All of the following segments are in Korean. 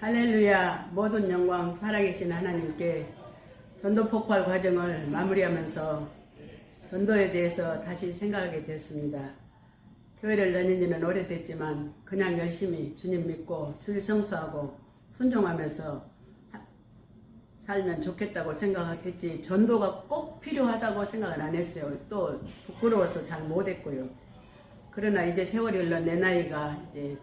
할렐루야 모든 영광 살아계신 하나님께 전도 폭발 과정을 마무리하면서 전도에 대해서 다시 생각하게 됐습니다. 교회를 다닌 지는 오래됐지만 그냥 열심히 주님 믿고 주일 성수하고 순종하면서 하- 살면 좋겠다고 생각했지 전도가 꼭 필요하다고 생각을 안 했어요. 또 부끄러워서 잘 못했고요. 그러나 이제 세월이 흘러 내 나이가 이제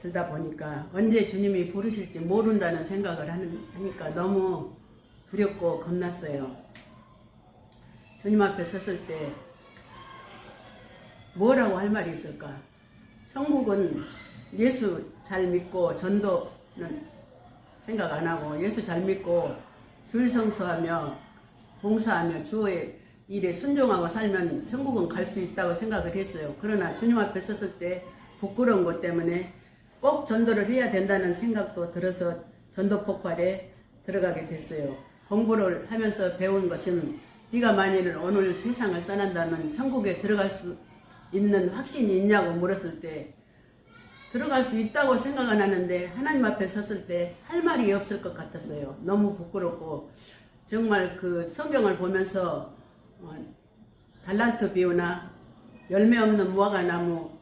들다 보니까 언제 주님이 부르실지 모른다는 생각을 하니까 너무 두렵고 겁났어요. 주님 앞에 섰을 때 뭐라고 할 말이 있을까? 천국은 예수 잘 믿고 전도는 생각 안 하고 예수 잘 믿고 줄 성수하며 봉사하며 주의 일에 순종하고 살면 천국은 갈 수 있다고 생각을 했어요. 그러나 주님 앞에 섰을 때 부끄러운 것 때문에 꼭 전도를 해야 된다는 생각도 들어서 전도 폭발에 들어가게 됐어요. 공부를 하면서 배운 것은 네가 만일 오늘 세상을 떠난다면 천국에 들어갈 수 있는 확신이 있냐고 물었을 때 들어갈 수 있다고 생각은 하는데 하나님 앞에 섰을 때 할 말이 없을 것 같았어요. 너무 부끄럽고 정말 그 성경을 보면서 어, 달란트 비유나 열매 없는 무화과 나무 어,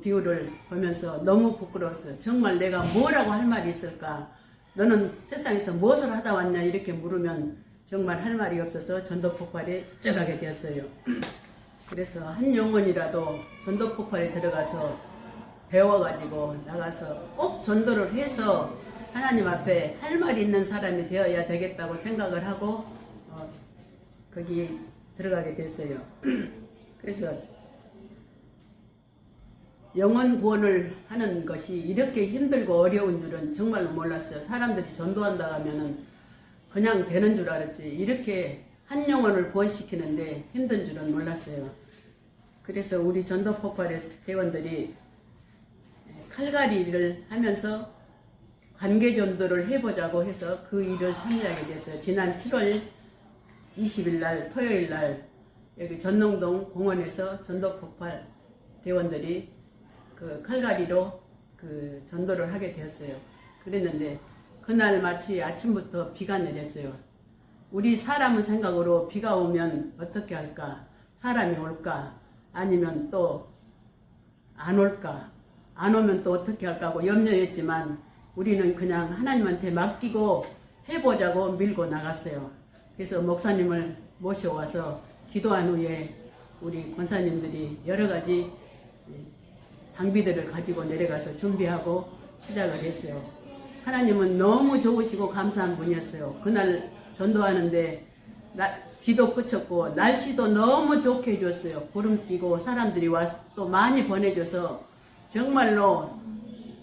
비유를 보면서 너무 부끄러웠어요. 정말 내가 뭐라고 할 말이 있을까? 너는 세상에서 무엇을 하다 왔냐? 이렇게 물으면 정말 할 말이 없어서 전도 폭발에 쪄가게 되었어요. 그래서 한 영혼이라도 전도 폭발에 들어가서 배워가지고 나가서 꼭 전도를 해서 하나님 앞에 할 말이 있는 사람이 되어야 되겠다고 생각을 하고 어, 거기 들어가게 됐어요. 그래서 영혼 구원을 하는 것이 이렇게 힘들고 어려운 줄은 정말로 몰랐어요. 사람들이 전도한다 하면은 그냥 되는 줄 알았지. 이렇게 한 영혼을 구원시키는데 힘든 줄은 몰랐어요. 그래서 우리 전도 폭발의 대원들이 칼갈이를 하면서 관계 전도를 해보자고 해서 그 일을 참여하게 됐어요. 지난 7월 20일 날 토요일 날 여기 전농동 공원에서 전도 폭발 대원들이 그 칼갈이로 그 전도를 하게 되었어요. 그랬는데 그날 마치 아침부터 비가 내렸어요. 우리 사람은 생각으로 비가 오면 어떻게 할까? 사람이 올까? 아니면 또 안 올까? 안 오면 또 어떻게 할까 하고 염려했지만 우리는 그냥 하나님한테 맡기고 해보자고 밀고 나갔어요. 그래서 목사님을 모셔와서 기도한 후에 우리 권사님들이 여러 가지 장비들을 가지고 내려가서 준비하고 시작을 했어요. 하나님은 너무 좋으시고 감사한 분이었어요. 그날 전도하는데 나, 비도 그쳤고 날씨도 너무 좋게 해줬어요. 구름 끼고 사람들이 와서 또 많이 보내줘서 정말로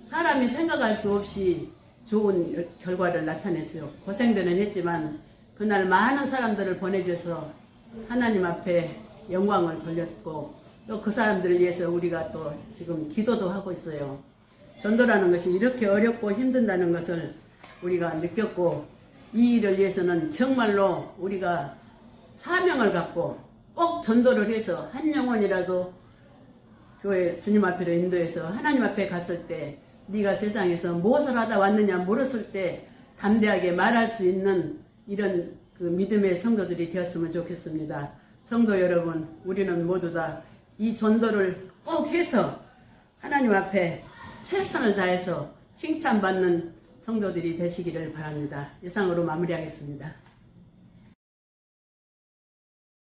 사람이 생각할 수 없이 좋은 결과를 나타냈어요. 고생들은 했지만 그날 많은 사람들을 보내줘서 하나님 앞에 영광을 돌렸고 또 그 사람들을 위해서 우리가 또 지금 기도도 하고 있어요. 전도라는 것이 이렇게 어렵고 힘든다는 것을 우리가 느꼈고 이 일을 위해서는 정말로 우리가 사명을 갖고 꼭 전도를 해서 한 영혼이라도 교회 주님 앞으로 인도해서 하나님 앞에 갔을 때 네가 세상에서 무엇을 하다 왔느냐 물었을 때 담대하게 말할 수 있는 이런 그 믿음의 성도들이 되었으면 좋겠습니다. 성도 여러분, 우리는 모두 다 이 전도를 꼭 해서 하나님 앞에 최선을 다해서 칭찬받는 성도들이 되시기를 바랍니다. 이상으로 마무리하겠습니다.